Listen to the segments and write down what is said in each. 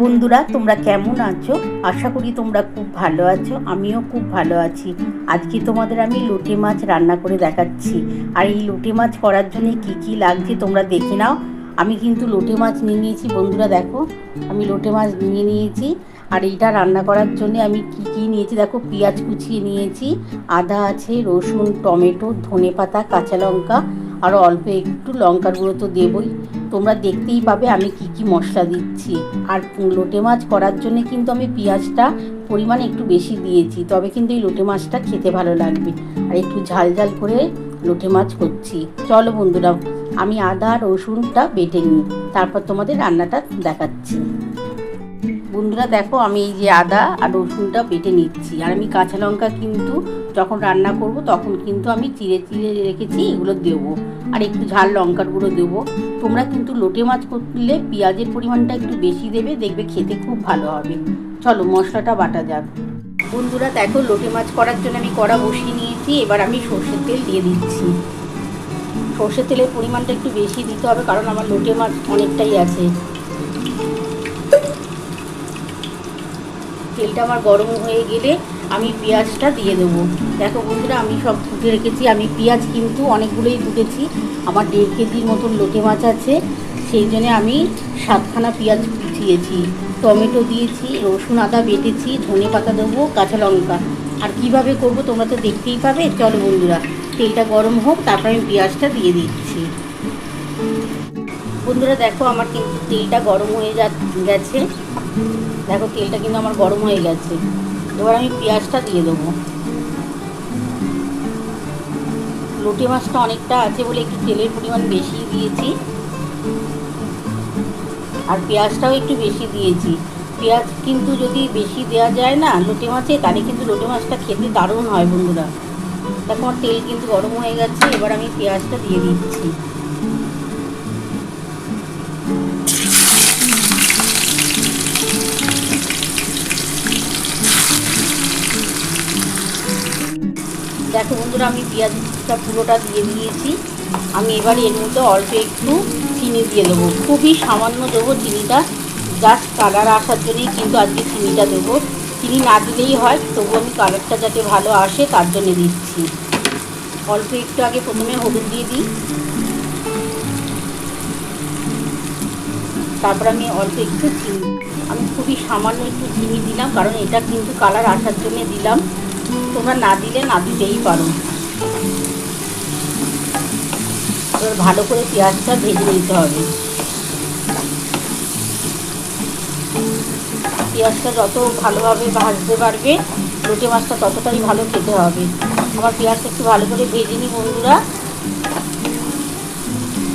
বন্ধুরা, তোমরা কেমন আছো? আশা করি তোমরা খুব ভালো আছো, আমিও খুব ভালো আছি। আজকে তোমাদের আমি লোটে মাছ রান্না করে দেখাচ্ছি। আর এই লোটে মাছ করার জন্য কি কি লাগছে তোমরা দেখে নাও। আমি কিন্তু লোটে মাছ নিয়ে নিয়েছি, বন্ধুরা দেখো। আমি লোটে মাছ নিয়ে নিয়েছি। আর এইটা রান্না করার জন্য আমি কি কি নিয়েছি দেখো, পেঁয়াজ কুচিয়ে নিয়েছি, আদা আছে, রসুন, টমেটো ধনে পাতা কাঁচা লঙ্কা, আর অল্প একটু লঙ্কার গুঁড়ো তো দেবই। তোমরা দেখতেই পাবে আমি কি কি মশলা দিচ্ছি। আর লোটে মাছ করার জন্য কিন্তু আমি পেঁয়াজটা পরিমাণ একটু বেশি দিয়েছি, তবে কিন্তু এই লোটে মাছটা খেতে ভালো লাগবে। আর একটু ঝাল ঝাল করে লোটে মাছ করছি। চলো বন্ধুরা, আমি আদা, রসুনটা বেটে নিই, তারপর তোমাদের রান্নাটা দেখাচ্ছি। বন্ধুরা দেখো, আমি এই যে আদা আর রসুনটা বেটে নিচ্ছি। আর আমি কাঁচা লঙ্কা কিন্তু যখন রান্না করব তখন কিন্তু আমি চিড়ে চিড়ে রেখেছি, এগুলো দেবো। আর একটু ঝাল লঙ্কার গুঁড়ো দেবো। তোমরা কিন্তু লোটে মাছ করলে পেঁয়াজের পরিমাণটা একটু বেশি দেবে, দেখবে খেতে খুব ভালো হবে। চলো, মশলাটা বাটা যাক। বন্ধুরা, দেখো লোটে মাছ করার জন্য আমি কড়া বসিয়ে নিয়েছি, এবার আমি সর্ষের তেল দিয়ে দিচ্ছি। সর্ষের তেলের পরিমাণটা একটু বেশি দিতে হবে, কারণ আমার লোটে মাছ অনেকটাই আছে। তেলটা আমার গরম হয়ে গেলে আমি পেঁয়াজটা দিয়ে দেবো। দেখো বন্ধুরা, আমি সব ফুটে রেখেছি। আমি পেঁয়াজ কিন্তু অনেকগুলোই ফুটেছি আমার দেড় কেজির মতন লোটে মাছ আছে। সেই জন্য আমি সাতখানা পেঁয়াজ কুচিয়েছি টমেটো দিয়েছি, রসুন, আদা বেটেছি, ধনে পাতা দেবো, কাঁচা লঙ্কা। আর কীভাবে করব তোমরা তো দেখতেই পাবে। চলো বন্ধুরা, তেলটা গরম হোক, তারপর আমি পেঁয়াজটা দিয়ে দিচ্ছি। বন্ধুরা, দেখো আমার কিন্তু তেলটা গরম হয়ে যা গেছে দেখো তেলটা কিন্তু আমার গরম হয়ে গেছে। এবার আমি পেঁয়াজটা দিয়ে দেবো। লোটে মাছটা অনেকটা আছে বলে একটু তেলের পরিমাণ বেশি দিয়েছি। আর পেঁয়াজটাও একটু বেশি দিয়েছি। পেঁয়াজ কিন্তু যদি বেশি দেওয়া যায় না লোটে মাছে, তাহলে কিন্তু লোটে মাছটা খেতে দারুণ হয় বন্ধুরা। দেখো আমার তেল কিন্তু গরম হয়ে গেছে, এবার আমি পেঁয়াজটা দিয়ে দিচ্ছি। দেখো বন্ধুরা, আমি পেঁয়াজটা পুরোটা দিয়ে দিয়েছি। আমি এবার এর মধ্যে অল্প একটু চিনি দিয়ে দেবো। খুবই সামান্য দেবো চিনিটা। জাস্ট কালার আসার জন্যই কিন্তু আজকে চিনিটা দেবো। চিনি না দিলেই হয়, তবু আমি কালারটা যাতে ভালো আসে তার জন্য দিচ্ছি। অল্প একটু আগে প্রথমে হলুদ দিয়ে দিই। তারপর আমি অল্প একটু চিনি। আমি খুবই সামান্য একটু চিনি দিলাম, কারণ এটা কিন্তু কালার আসার জন্য দিলাম। তোমরা না দিলে না দিতেই পারো। এবার ভালো করে পেঁয়াজটা ভেজে নিতে হবে। পেঁয়াজটা যত ভালোভাবে ভাজতে পারবে লোটে মাছটা ততটাই ভালো খেতে হবে। আমার পেঁয়াজটা একটু ভালো করে ভেজে নিই বন্ধুরা।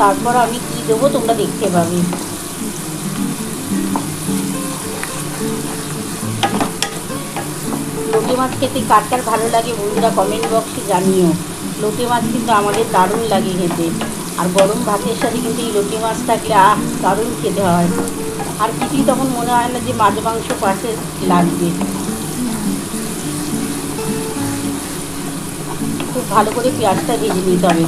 তারপর আমি কী দেবো তোমরা দেখতে পাবে। লোটে মাছ খেতে কার কার ভালো লাগে বন্ধুরা কমেন্ট বক্সে জানিও। লোটে মাছ কিন্তু আমাদের দারুণ লাগে খেতে। আর গরম ভাতের সাথে কিন্তু এই লোটে মাছ থাকলে, আহ, দারুণ খেতে হয়। আর কিছুই তখন মনে হয় না যে মাছ মাংস পাশে লাগবে। খুব ভালো করে পেঁয়াজটা ভেজে নিতে হবে।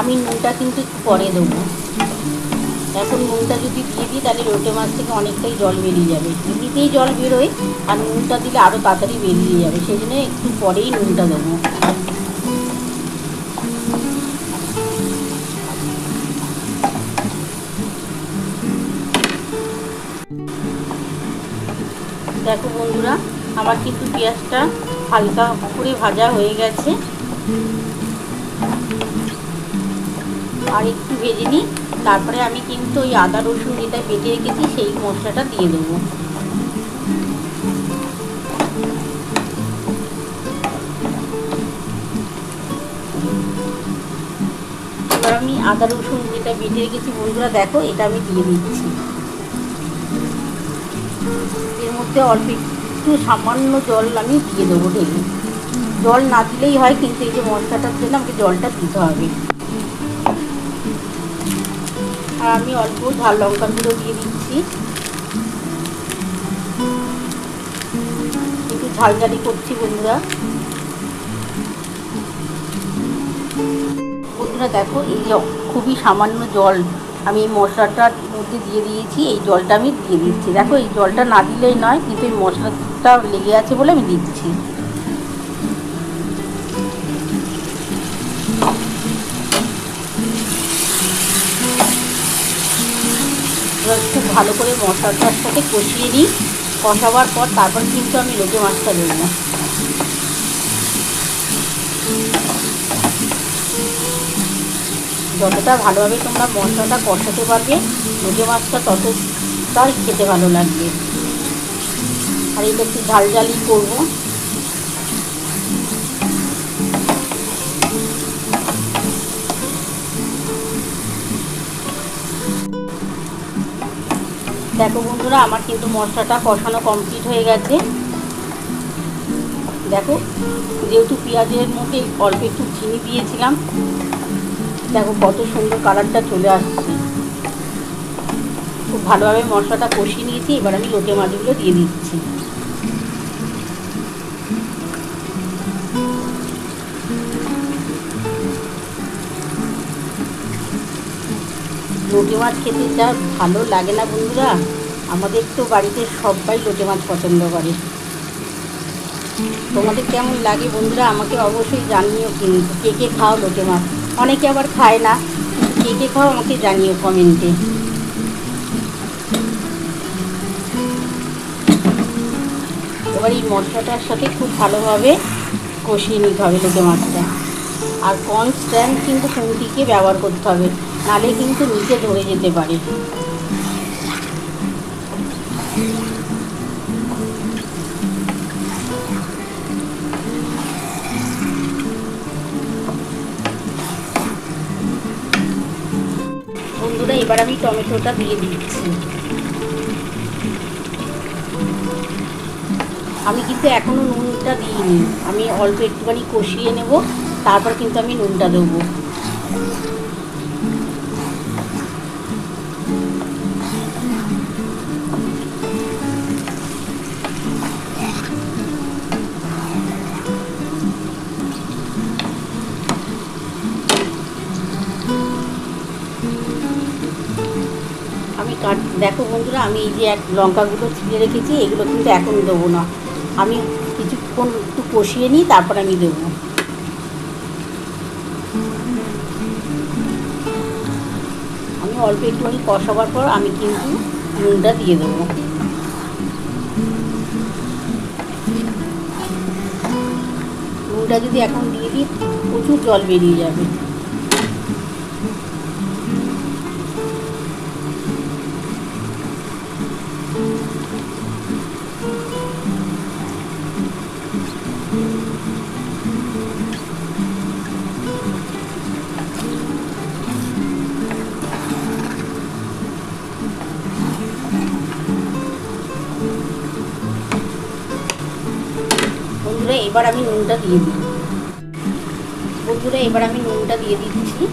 আমি নুনটা কিন্তু একটু পরে দেবো। এখন নুনটা যদি দিয়ে দিই, তাহলে লোটে মাছ থেকে অনেকটাই জল বেরিয়ে যাবে। এমনিতেই জল বেরোয়, আর নুনটা দিলে আরও তাড়াতাড়ি বেরিয়ে যাবে। সেই জন্য একটু পরেই নুনটা দেবো। দেখো বন্ধুরা, আমার কিন্তু পেঁয়াজটা হালকা করে ভাজা হয়ে গেছে। আর একটু ভেজে নিই। তারপরে আমি কিন্তু ওই আদা, রসুন যেটা বেটে রেখেছি, সেই মশলাটা দিয়ে দেবো। এবার আমি আদা, রসুন যেটা বেটে রেখেছি, বন্ধুরা দেখো, এটা আমি দিয়ে দিচ্ছি। এর মধ্যে অল্প একটু সামান্য জল আমি দিয়ে দেবো ঢেলে জল না দিলেই হয়, কিন্তু এই যে মশলাটার জন্য আমাকে জলটা দিতে হবে আর আমি অল্প ঝাল লঙ্কা গুঁড়ো দিয়ে দিচ্ছি। একটু ঝাল ঝালি করছি বন্ধুরা। বন্ধুরা দেখো, এই খুবই সামান্য জল, আমি এই মশলাটার মধ্যে দিয়ে দিয়েছি, এই জলটা আমি দিয়ে দিচ্ছি। দেখো, এই জলটা না দিলেই নয়, কিন্তু এই মশলাটা লেগে আছে বলে আমি দিচ্ছি। ভালো করে মশলাটার সাথে কষিয়ে নিই। কষাবার পর তারপর কিন্তু আমি লোকে মাছটা দেবো যতটা ভালোভাবে তোমরা মশলাটা কষাতে পারবে লোকে মাছটা ততটাই খেতে ভালো লাগবে। আর এটা একটু ঝাল ঝালই করব। দেখো বন্ধুরা, আমার কিন্তু মশলাটা কষানো কমপ্লিট হয়ে গেছে। দেখো, যেহেতু পেঁয়াজের মধ্যে অল্প একটু চিনি দিয়েছিলাম, দেখো কত সুন্দর কালারটা চলে আসছে। খুব ভালোভাবে মশলাটা কষিয়ে নিয়েছি, এবার আমি লোটে মাটিগুলো দিয়ে দিচ্ছি। লোটে মাছ খেতে যা ভালো লাগে না বন্ধুরা, আমাদের তো বাড়িতে সবাই লোটে মাছ পছন্দ করে। তোমাদের কেমন লাগে বন্ধুরা, আমাকে অবশ্যই জানিও কিন্তু, কে কে খাও লোটে মাছ অনেকে আবার খায় না, কে কে খাও আমাকে জানিও কমেন্টে এবার এই মশলাটার সাথে খুব ভালোভাবে কষিয়ে নিতে হবে লোটে মাছটা আর কনস্ট্যান্ট কিন্তু খুঁটিকে ব্যবহার করতে হবে নালে কিন্তু নিচে ধরে যেতে পারে। বন্ধুরা, এবার আমি টমেটোটা দিয়ে দিচ্ছি। আমি কিন্তু এখনও নুনটা দিইনি, আমি অল্প একটুখানি কষিয়ে নেব। তারপর কিন্তু আমি নুনটা দেবো। দেখো বন্ধুরা, আমি এই যে এক লঙ্কাগুলো ছিঁড়ে রেখেছি, এগুলো কিন্তু এখন দেবো না। আমি কিছুক্ষণ একটু কষিয়ে নিই, তারপর আমি দেবো। অল্প একটুখানি কষাবার পর আমি কিন্তু নুনটা দিয়ে দেবো। নুনটা যদি এখন দিয়ে দিই, প্রচুর জল বেরিয়ে যাবে। এবার আমি নুনটা দিয়ে দিই। বন্ধুরা, এবার আমি নুনটা দিয়ে দিচ্ছি।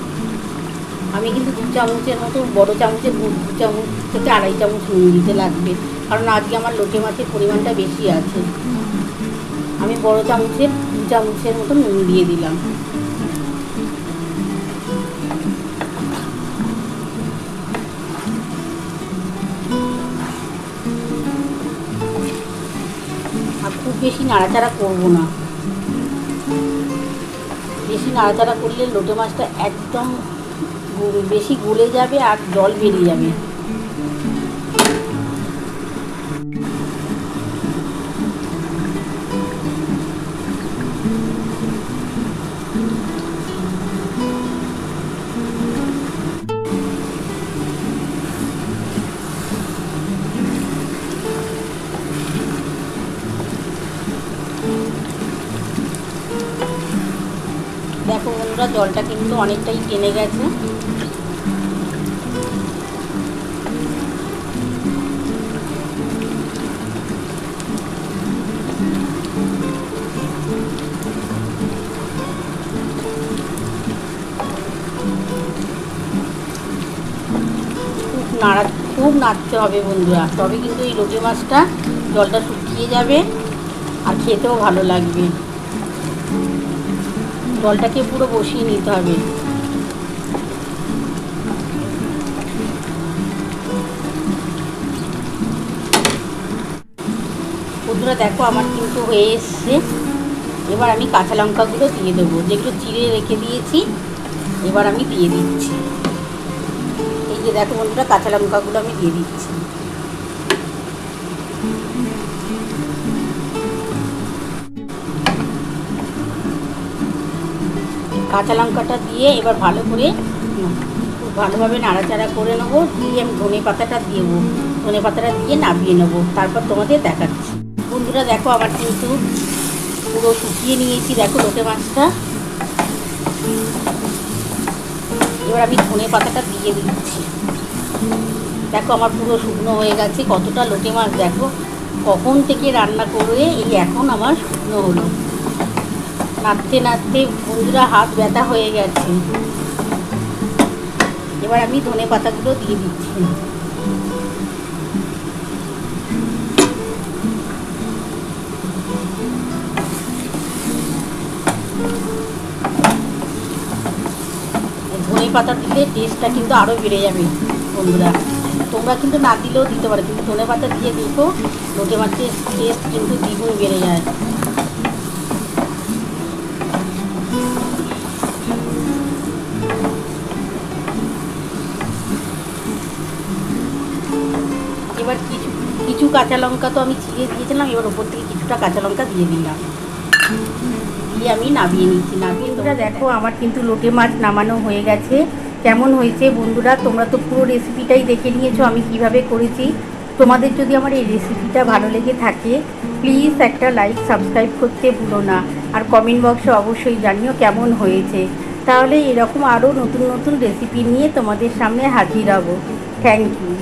আমি কিন্তু দু চামচের মতো, বড় চামচের দু চামচ থেকে আড়াই চামচ নুন দিতে লাগবে। কারণ আজকে আমার লোটে মাছের পরিমাণটা বেশি আছে। আমি বড় চামচের, দু চামচের মতো নুন দিয়ে দিলাম। বেশি নাড়াচাড়া করব না। বেশি নাড়াচাড়া করলে লোটে মাছটা একদম বেশি গলে যাবে আর জল বেরিয়ে যাবে। বন্ধুরা জলটা কিন্তু অনেকটাই টেনে গেছে। খুব নাড়তে হবে বন্ধুরা, তবে কিন্তু এই লোটে মাছটা জলটা শুকিয়ে যাবে আর খেতেও ভালো লাগবে। জলটাকে পুরো বসিয়ে নিতে হবে। বন্ধুরা দেখো, আমার কিন্তু হয়ে এসছে। এবার আমি কাঁচা লঙ্কাগুলো দিয়ে দেবো। যেগুলো চিড়ে রেখে দিয়েছি, এবার আমি দিয়ে দিচ্ছি। এই যে দেখো বন্ধুরা, কাঁচা লঙ্কাগুলো আমি দিয়ে দিচ্ছি। কাঁচা লঙ্কাটা দিয়ে এবার ভালো করে, ভালোভাবে নাড়াচাড়া করে নেব, দিয়ে আমি ধনে পাতাটা দেবো। ধনে পাতাটা দিয়ে নামিয়ে নেব। তারপর তোমাদের দেখাচ্ছি। বন্ধুরা, দেখো আবার কিন্তু পুরো শুকিয়ে নিয়েছি। দেখো লোটে মাছটা। এবার আমি ধনে পাতাটা দিয়ে দিচ্ছি। দেখো আমার পুরো শুকনো হয়ে গেছে। কতটা লোটে মাছ, দেখো। কখন থেকে রান্না করে এই এখন আমার শুকনো হলো। নাড়তে নাড়তে বন্ধুরা হাত ব্যথা হয়ে গেছে। এবার আমি ধনে পাতাগুলো দিয়ে দিচ্ছি। ধনে পাতা দিলে টেস্টটা কিন্তু আরও বেড়ে যাবে, বন্ধুরা। তোমরা কিন্তু না দিলেও দিতে পারো, কিন্তু ধনে পাতা দিয়ে দেখো লোটে মাছের টেস্ট কিন্তু দ্বিগুণ বেড়ে যায়। কিছু কাঁচা লঙ্কা তো আমি ছিঁড়ে দিয়েছিলাম এবার ওপর থেকে কিছুটা কাঁচা লঙ্কা দিয়ে দিলাম। দিয়ে আমি নামিয়ে নিচ্ছি নামিয়ে তোমরা দেখো আমার কিন্তু লোটে মাছ নামানো হয়ে গেছে। কেমন হয়েছে বন্ধুরা? তোমরা তো পুরো রেসিপিটাই দেখে নিয়েছো আমি কীভাবে করেছি। তোমাদের যদি আমার এই রেসিপিটা ভালো লেগে থাকে প্লিজ একটা লাইক সাবস্ক্রাইব করতে ভুলো না। আর কমেন্ট বক্সে অবশ্যই জানিও কেমন হয়েছে। তাহলে এরকম আরও নতুন নতুন রেসিপি নিয়ে তোমাদের সামনে হাজির হব। Thank you